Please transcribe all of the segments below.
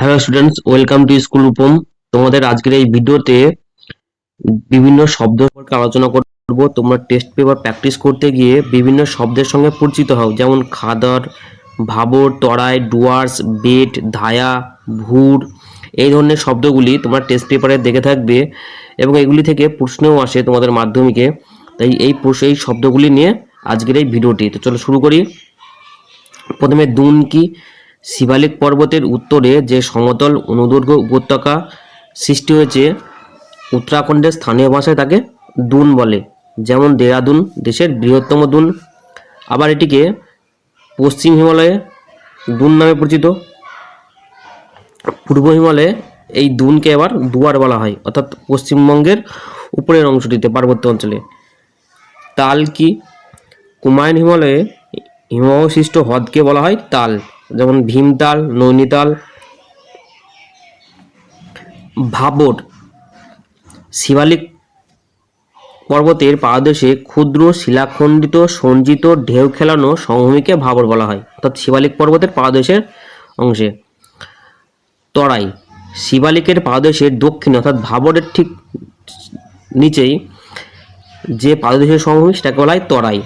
Hello students welcome to school Rupam তোমাদের আজকের এই ভিডিওতে বিভিন্ন শব্দ সম্পর্কে আলোচনা করব। তোমরা টেস্ট পেপার প্র্যাকটিস করতে গিয়ে বিভিন্ন শব্দের সঙ্গে পরিচিত হও। যেমন খাদর, ভাবর, তরাই, ডুয়ার্স, বেট, ধায়া, ভুর এই ধরনের শব্দগুলি তোমরা টেস্ট পেপারে দেখে থাকবে এবং এগুলি থেকে প্রশ্নও আসে তোমাদের মাধ্যমিকে। তাই এই প্রশ্ন এই শব্দগুলি নিয়ে আজকের এই ভিডিওটি। তো চলো শুরু করি। প্রথমে দুন কি শিবালিক পর্বতের উত্তরে যে সমতল অনুদৈর্ঘ্য উপত্যকা সৃষ্টি হয়েছে উত্তরাখণ্ডের স্থানীয় ভাষায় তাকে দুন বলে, যেমন দেরাদুন দেশের বৃহত্তম দুন। আবার এটিকে পশ্চিম হিমালয়ে দুন নামে পরিচিত। পূর্ব হিমালয়ে এই দুনকে আবার দুয়ার বলা হয়, অর্থাৎ পশ্চিমবঙ্গের উপরের অংশটিতে, পার্বত্য অঞ্চলে। তাল কি? কুমায়ুন হিমালয়ে হিমসৃষ্ট হ্রদকে বলা হয় তাল। যেমন ভীমতাল নৈনিতাল ভাবর শিবালিক পর্বতের পাদদেশে ক্ষুদ্র, শিলাখণ্ডিত সঞ্চিত ঢেউ খেলানো সমভূমিকে ভাবর বলা হয়। অর্থাৎ শিবালিক পর্বতের পাদদেশের অংশে। তরাই, শিবালিকের পাদদেশের দক্ষিণে, অর্থাৎ ভাবরের ঠিক নিচেই যে পাদদেশের সমভূমি, সেটাকে বলা হয় তরাই।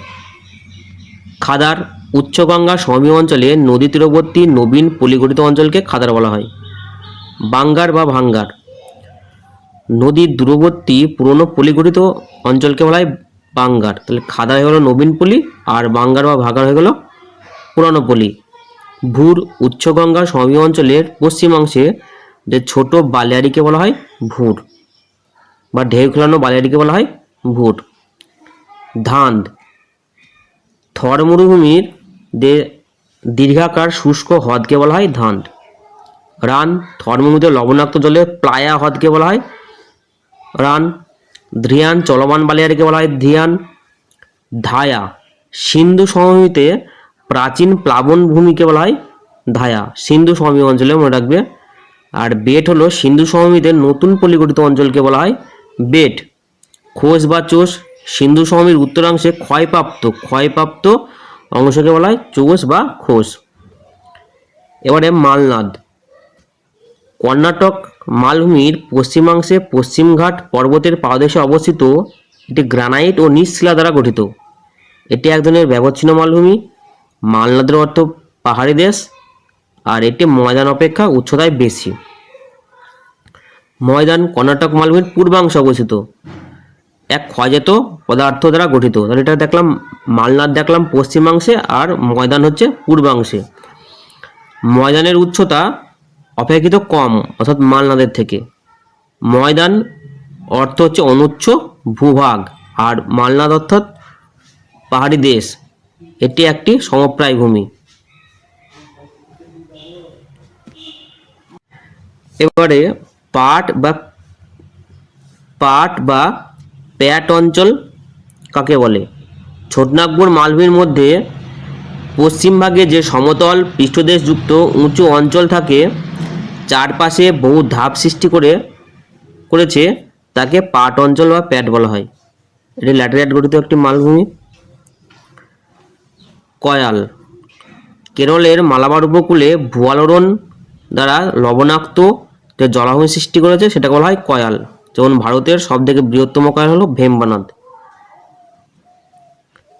খাদার উচ্চগঙ্গা সমভূমি অঞ্চলে নদী তীরবর্তী নবীন পলিগঠিত অঞ্চলকে খাদার বলা হয়। বাঙ্গার বা ভাঙ্গার। নদীর দূরবর্তী পুরনো পলিগঠিত অঞ্চলকে বলা হয় বাঙ্গার। তাহলে খাদার হয়ে গেলো নবীন পলি, আর বাঙ্গার বা ভাগার হয়ে গেলো পুরানো পলি। ভুর উচ্চগঙ্গা সমভূমি অঞ্চলের পশ্চিমাংশে যে ছোট বালিয়াড়িকে বলা হয় ভুর, বা ঢেউ খেলানো বালিয়াড়িকে বলা হয় ভুর। ধান থর মরুভূমির দীর্ঘাকার শুষ্ক হ্রদকে বলা হয় ধান রান মরুভূমিতে লবণাক্ত জলে প্লায়া হ্রদকে বলা হয় রান। ধ্রিয়ান চলমান বালিয়ারিকে বলা হয় ধিয়ান। ধায়া সিন্ধু সমভূমিতে প্রাচীন প্লাবন ভূমিকে বলা হয় ধায়া। সিন্ধু সমভূমি অঞ্চলে মনে রাখবে। আর বেট হলো সিন্ধু সমভূমিতে নতুন পলিগঠিত অঞ্চলকে বলা হয় বেট। খোস বা চোষ সিন্ধু সমভূমির উত্তরাংশে ক্ষয়প্রাপ্ত ক্ষয়প্রাপ্ত অংশকে বলা হয় চোষ বা খোস। এবারে মালনাদ। কর্ণাটক মালভূমির পশ্চিমাংশে পশ্চিমঘাট পর্বতের পাদদেশে অবস্থিত এটি গ্রানাইট ও নিঃশিলা দ্বারা গঠিত। এটি এক ধরনের ব্যবচ্ছিন্ন মালভূমি। মালনাদের অর্থ পাহাড়ি দেশ আর এটি ময়দান অপেক্ষা উচ্চতায় বেশি। ময়দান কর্ণাটক মালভূমির পূর্বাংশে অবস্থিত। এক ক্ষয়জাত পদার্থ দ্বারা গঠিত। তাহলে এটা দেখলাম মালনাদ দেখলাম পশ্চিমাংশে আর ময়দান হচ্ছে পূর্বাংশে। ময়দানের উচ্চতা অপেক্ষিত কম, অর্থাৎ মালনাদের থেকে। ময়দান অর্থ হচ্ছে অনুচ্চ ভূভাগ, আর মালনাদ অর্থাৎ পাহাড়ি দেশ। এটি একটি সমপ্রায় ভূমি এবারে পাট বা পাট বা প্যাট অঞ্চল কাকে বলে? ছোটনাগপুর মালভূমির মধ্যে পশ্চিমভাগে যে সমতল পৃষ্ঠদেশযুক্ত উঁচু অঞ্চল থাকে, চারপাশে বহু ধাপ সৃষ্টি করে, করেছে, তাকে পাট অঞ্চল বা প্যাট বলা হয়। এটি ল্যাটেরাইট গঠিত একটি মালভূমি। কয়াল, কেরলের মালাবার উপকূলে ভুয়ালোড়ন দ্বারা লবণাক্ত যে জলাভূমি সৃষ্টি করেছে, সেটাকে বলা হয় কয়াল। যেমন ভারতের সব থেকে বৃহত্তম কয়াল হলো ভেম্বানাদ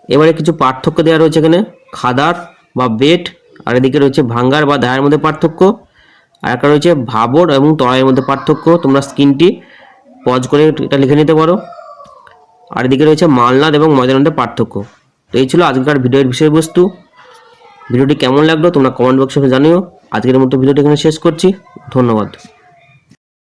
এবারে কিছু পার্থক্য দেওয়া রয়েছে এখানে। খাদার বা বেট, আর এদিকে রয়েছে ভাঙ্গার বা ধায়ের মধ্যে পার্থক্য। আর একটা রয়েছে ভাবর এবং তরাইয়ের মধ্যে পার্থক্য। তোমরা স্ক্রিনটি পজ করে এটা লিখে নিতে পারো। আর এদিকে রয়েছে মালনাদ এবং ময়দানের মধ্যে পার্থক্য। তো এই ছিল আজকের ভিডিওর বিষয়বস্তু। ভিডিওটি কেমন লাগল তোমরা কমেন্ট বক্সে জানিও। আজকের মতো ভিডিওটি এখানে শেষ করছি। ধন্যবাদ।